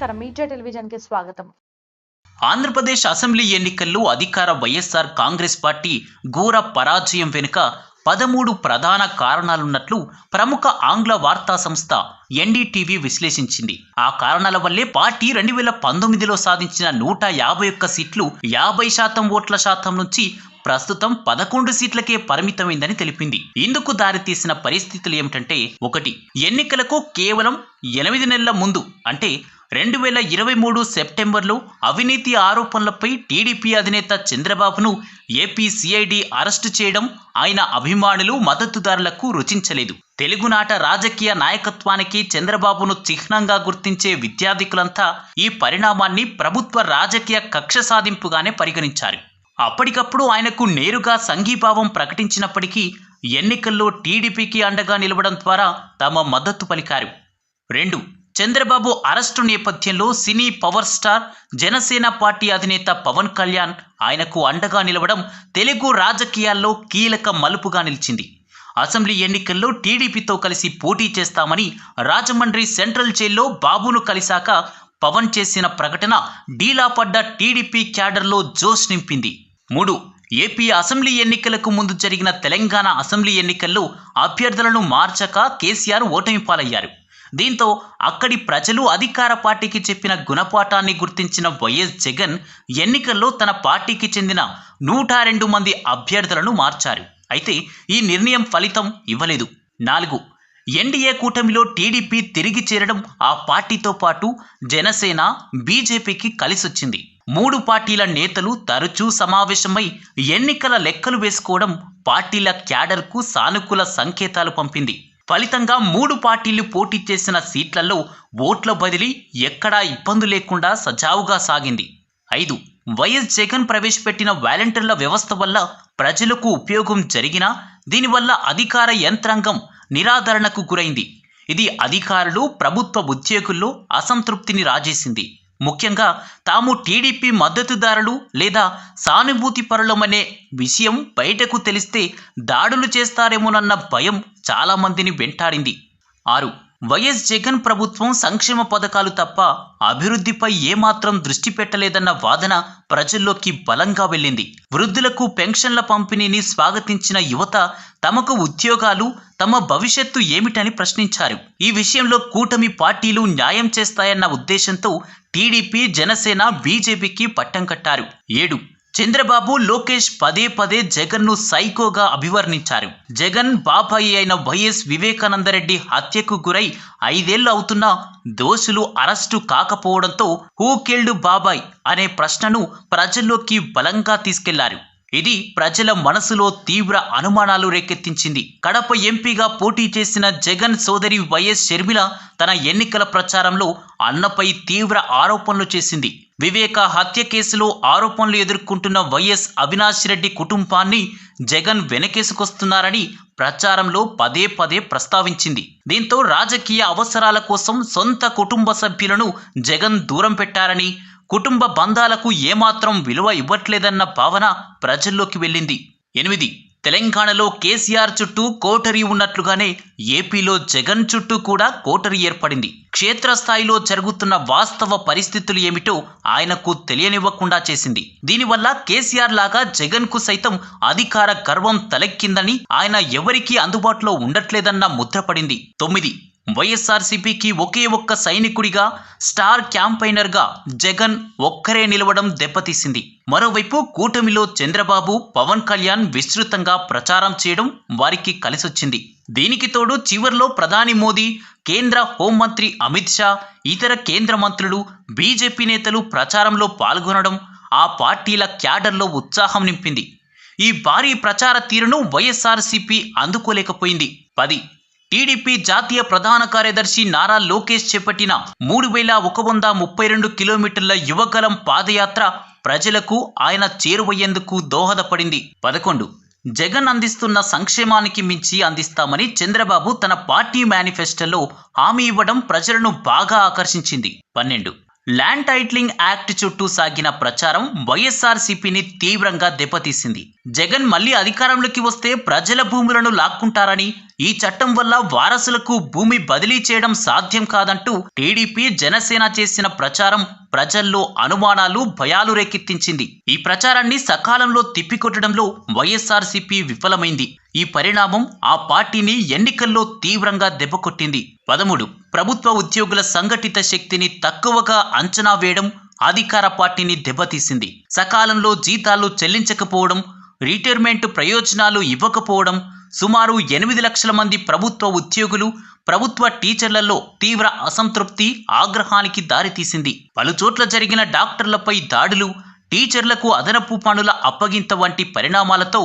ఈచే టెలివిజన్కి స్వాగతం. ఆంధ్రప్రదేశ్ అసెంబ్లీ ఎన్నికల్లో అధికార వైఎస్ఆర్ కాంగ్రెస్ పార్టీ ఘోర పరాజయం వెనుక పదమూడు ప్రధాన కారణాలున్నట్లు ప్రముఖ ఆంగ్ల వార్తా సంస్థ ఎన్డీటీవీ విశ్లేషించింది. ఆ కారణాల వల్లే పార్టీ రెండు వేల పంతొమ్మిదిలో సాధించిన నూట యాభై ఒక్క సీట్లు యాభై శాతం ఓట్ల శాతం నుంచి ప్రస్తుతం పదకొండు సీట్లకే పరిమితమైందని తెలిపింది. ఇందుకు దారితీసిన పరిస్థితులు ఏమిటంటే ఒకటి ఎన్నికలకు కేవలం ఎనిమిది నెలల ముందు అంటే రెండు వేల ఇరవై మూడు సెప్టెంబర్లో అవినీతి ఆరోపణలపై టీడీపీ అధినేత చంద్రబాబును ఏపీ సిఐడి అరెస్టు చేయడం ఆయన అభిమానులు మద్దతుదారులకు రుచించలేదు. తెలుగునాట రాజకీయ నాయకత్వానికి చంద్రబాబును చిహ్నంగా గుర్తించే విద్యార్థికులంతా ఈ పరిణామాన్ని ప్రభుత్వ రాజకీయ కక్ష సాధింపుగానే పరిగణించారు. అప్పటికప్పుడు ఆయనకు నేరుగా సంఘీభావం ప్రకటించినప్పటికీ ఎన్నికల్లో టీడీపీకి అండగా నిలవడం ద్వారా తమ మద్దతు పలికారు. రెండు చంద్రబాబు అరెస్టు నేపథ్యంలో cine power star Janasena party అధినేత పవన్ కళ్యాణ్ ఆయనకు అండగా నిలవడం తెలుగు రాజకీయాల్లో కీలక మలుపుగా నిలిచింది. అసెంబ్లీ ఎన్నికల్లో టీడీపీతో కలిసి పోటీ చేస్తామని రాజమండ్రి సెంట్రల్ జైల్లో బాబును కలిశాక పవన్ చేసిన ప్రకటన డీలాపడ్డ టీడీపీ క్యాడర్లో జోష్ నింపింది. మూడు ఏపీ అసెంబ్లీ ఎన్నికలకు ముందు జరిగిన తెలంగాణ అసెంబ్లీ ఎన్నికల్లో అభ్యర్థులను మార్చక కేసీఆర్ ఓటమి పాలయ్యారు. దీంతో అక్కడి ప్రజలు అధికార పార్టీకి చెప్పిన గుణపాఠాన్ని గుర్తించిన వైఎస్ జగన్ ఎన్నికల్లో తన పార్టీకి చెందిన నూట రెండు మంది అభ్యర్థులను మార్చారు. అయితే ఈ నిర్ణయం ఫలితం ఇవ్వలేదు. నాలుగు ఎన్డీఏ కూటమిలో టీడీపీ తిరిగి చేరడం ఆ పార్టీతో పాటు జనసేన బీజేపీకి కలిసొచ్చింది. మూడు పార్టీల నేతలు తరచూ సమావేశమై ఎన్నికల లెక్కలు వేసుకోవడం పార్టీల క్యాడర్కు సానుకూల సంకేతాలు పంపింది. ఫలితంగా మూడు పార్టీలు పోటీ చేసిన సీట్లలో ఓట్ల బదిలీ ఎక్కడా ఇబ్బంది లేకుండా సజావుగా సాగింది. ఐదు వైఎస్ జగన్ ప్రవేశపెట్టిన వాలంటీర్ల వ్యవస్థ వల్ల ప్రజలకు ఉపయోగం జరిగినా దీనివల్ల అధికార యంత్రాంగం నిరాదరణకు గురైంది. ఇది అధికారులు ప్రభుత్వ ఉద్యోగుల్లో అసంతృప్తిని రాజేసింది. ముఖ్యంగా తాము టీడీపీ మద్దతుదారులు లేదా సానుభూతి పరులమనే విషయం బయటకు తెలిస్తే దాడులు చేస్తారేమోనన్న భయం చాలామందిని వెంటాడింది. ఆరు వైఎస్ జగన్ ప్రభుత్వం సంక్షేమ పథకాలు తప్ప అభివృద్ధిపై ఏమాత్రం దృష్టి పెట్టలేదన్న వాదన ప్రజల్లోకి బలంగా వెళ్ళింది. వృద్ధులకు పెన్షన్ల పంపిణీని స్వాగతించిన యువత తమకు ఉద్యోగాలు తమ భవిష్యత్తు ఏమిటని ప్రశ్నించారు. ఈ విషయంలో కూటమి పార్టీలు న్యాయం చేస్తాయన్న ఉద్దేశంతో టీడీపీ జనసేన బీజేపీకి పట్టం కట్టారు. ఏడు చంద్రబాబు లోకేష్ పదే పదే జగన్ను సైకోగా అభివర్ణించారు. జగన్ బాబాయి అయిన వైఎస్ వివేకానందరెడ్డి హత్యకు గురై ఐదేళ్ళు అవుతున్నా దోషులు అరెస్టు కాకపోవడంతో హూ కిల్డ్ బాబాయ్ అనే ప్రశ్నను ప్రజల్లోకి బలంగా తీసుకెళ్ళారు. ఇది ప్రజల మనసులో తీవ్ర అనుమానాలు రేకెత్తించింది. కడప ఎంపీగా పోటీ చేసిన జగన్ సోదరి వైఎస్ షర్మిల తన ఎన్నికల ప్రచారంలో అన్నపై తీవ్ర ఆరోపణలు చేసింది. వివేక హత్య కేసులో ఆరోపణలు ఎదుర్కొంటున్న వైఎస్ అవినాష్ రెడ్డి కుటుంబాన్ని జగన్ వెనకేసుకొస్తున్నారని ప్రచారంలో పదే పదే ప్రస్తావించింది. దీంతో రాజకీయ అవసరాల కోసం సొంత కుటుంబ సభ్యులను జగన్ దూరం పెట్టారని కుటుంబ బంధాలకు ఏమాత్రం విలువ ఇవ్వట్లేదన్న భావన ప్రజల్లోకి వెళ్ళింది. ఎనిమిది తెలంగాణలో కేసీఆర్ చుట్టూ కోటరీ ఉన్నట్లుగానే ఏపీలో జగన్ చుట్టూ కూడా కోటరీ ఏర్పడింది. క్షేత్రస్థాయిలో జరుగుతున్న వాస్తవ పరిస్థితులు ఏమిటో ఆయనకు తెలియనివ్వకుండా చేసింది. దీనివల్ల కేసీఆర్ లాగా జగన్కు సైతం అధికార గర్వం తలెక్కిందని ఆయన ఎవరికీ అందుబాటులో ఉండట్లేదన్న ముద్రపడింది తొమ్మిది వైఎస్ఆర్సీపీకి ఒకే ఒక్క సైనికుడిగా స్టార్ క్యాంపైనర్గా జగన్ ఒక్కరే నిలవడం దెబ్బతీసింది. మరోవైపు కూటమిలో చంద్రబాబు పవన్ కళ్యాణ్ విస్తృతంగా ప్రచారం చేయడం వారికి కలిసొచ్చింది. దీనికి తోడు చివర్లో ప్రధాని మోదీ కేంద్ర హోంమంత్రి అమిత్ షా ఇతర కేంద్ర మంత్రులు బీజేపీ నేతలు ప్రచారంలో పాల్గొనడం ఆ పార్టీల క్యాడర్లో ఉత్సాహం నింపింది. ఈ భారీ ప్రచార తీరును వైఎస్ఆర్సీపీ అందుకోలేకపోయింది. పది టీడీపీ జాతీయ ప్రధాన కార్యదర్శి నారా లోకేష్ చేపట్టిన మూడు వేల ఒక వంద ముప్పై రెండు కిలోమీటర్ల యువగలం పాదయాత్ర ప్రజలకు ఆయన చేరువయ్యేందుకు దోహదపడింది. పదకొండు. జగన్ అందిస్తున్న సంక్షేమానికి మించి అందిస్తామని చంద్రబాబు తన పార్టీ మేనిఫెస్టోలో హామీ ఇవ్వడం ప్రజలను బాగా ఆకర్షించింది. పన్నెండు. ల్యాండ్ టైట్లింగ్ యాక్ట్ చుట్టూ సాగిన ప్రచారం వైఎస్ఆర్సీపీని తీవ్రంగా దెబ్బతీసింది. జగన్ మళ్ళీ అధికారంలోకి వస్తే ప్రజల భూములను లాక్కుంటారని ఈ చట్టం వల్ల వారసులకు భూమి బదిలీ చేయడం సాధ్యం కాదంటూ టీడీపీ జనసేన చేసిన ప్రచారం ప్రజల్లో అనుమానాలు భయాలు రేకెత్తించింది. ఈ ప్రచారాన్ని సకాలంలో తిప్పికొట్టడంలో వైఎస్ఆర్సీపీ విఫలమైంది. ఈ పరిణామం ఆ పార్టీని ఎన్నికల్లో తీవ్రంగా దెబ్బకొట్టింది. పదమూడు. ప్రభుత్వ ఉద్యోగుల సంఘటిత శక్తిని తక్కువగా అంచనా వేయడం అధికార పార్టీని దెబ్బతీసింది. సకాలంలో జీతాలు చెల్లించకపోవడం రిటైర్మెంట్ ప్రయోజనాలు ఇవ్వకపోవడం సుమారు ఎనిమిది లక్షల మంది ప్రభుత్వ ఉద్యోగులు ప్రభుత్వ టీచర్లలో తీవ్ర అసంతృప్తి ఆగ్రహానికి దారితీసింది పలుచోట్ల జరిగిన డాక్టర్లపై దాడులు టీచర్లకు అదనపు పనుల అప్పగింత వంటి పరిణామాలతో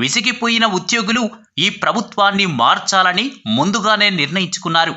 విసిగిపోయిన ఉద్యోగులు ఈ ప్రభుత్వాన్ని మార్చాలని ముందుగానే నిర్ణయించుకున్నారు.